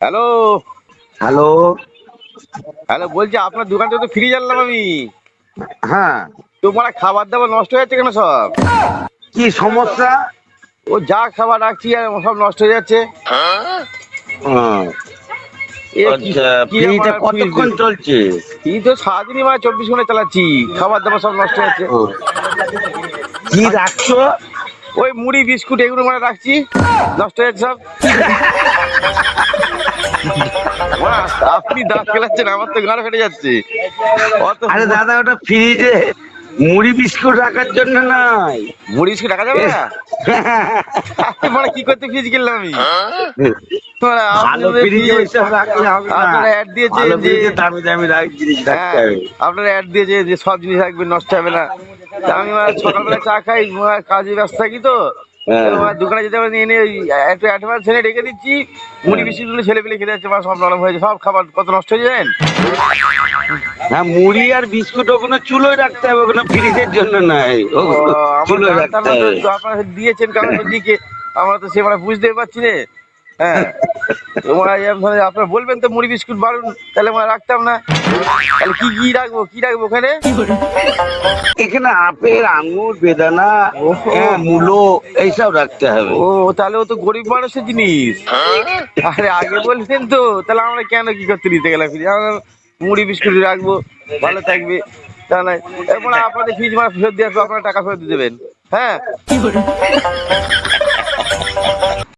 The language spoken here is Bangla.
হ্যালো? হ্যালো? হ্যালো বলছি আপনার দোকান থেকে তো ফ্রিজ আনলাম আমি। হ্যাঁ। তোমার খাবার দাবার নষ্ট হয়ে যাচ্ছে কেন সব? কি সমস্যা? ও যা খাবার রাখছি আর সব নষ্ট হয়ে যাচ্ছে। আচ্ছা কতক্ষণ চলছে? এই তো সারাদিনই মানে চব্বিশ ঘণ্টা চালাচ্ছি। খাবার দাবার সব নষ্ট হয়ে যাচ্ছে। কি রাখছো? ওই মুড়ি বিস্কুট এগুলো মানে রাখছি। নষ্ট হয়ে যাচ্ছে সব। আপনি দাঁত খেলাচ্ছেন আমার তো গাড় ফেটে যাচ্ছে। আরে দাদা ওটা ফ্রিজে মুড়ি বিস্কুট রাখার জন্য নয়। মুড়ি বিস্কুট রাখা যাবে না? মানে কি করতে ফ্রিজ কিনলাম আমি? আপনারা অ্যাড দিয়েছে যে সব জিনিস রাখবেন নষ্ট হবে না। আমি সকালবেলা চা খাই কাজে ব্যস্ত থাকি তো। দোকানে যেতে নিয়ে নিয়ে একটু অ্যাডভান্স এনে রেখে দিচ্ছি। মুড়ি বিস্কুটগুলো ছেলে পেলে খেতে যাচ্ছে সব নরম হয়েছে সব খাবার কত নষ্ট হয়ে যাবেন হ্যাঁ মুড়ি আর বিস্কুট চুলোয় রাখতে হবে ওগুলো ফ্রিজের জন্য নয় চুলোয় রাখতে হবে। আপনারা দিয়েছেন কারণ দিকে আমরা তো বুঝতে পারছি না। হ্যাঁ। আপনারা বলবেন তো মুড়ি বিস্কুট বাড়ুন তাহলে আমরা রাখতাম না। তাহলে কি কি রাখব কি রাখব ওখানে? এখানে আপেল আঙ্গুর বেদানা হ্যাঁ, মূলো এইসব রাখতে হবে। ও তাহলে ও তো গরিব মানুষের জিনিস। আরে আগে বলবেন তো তাহলে আমরা কেন কি করতে নিতে গেলাম মুড়ি বিস্কুট রাখব ভালো থাকবে। তাহলে এরপর আপনাদের ফ্রিজ মানে ফেরত দিয়ে আসব আপনারা টাকা ফেরত দেবেন। হ্যাঁ?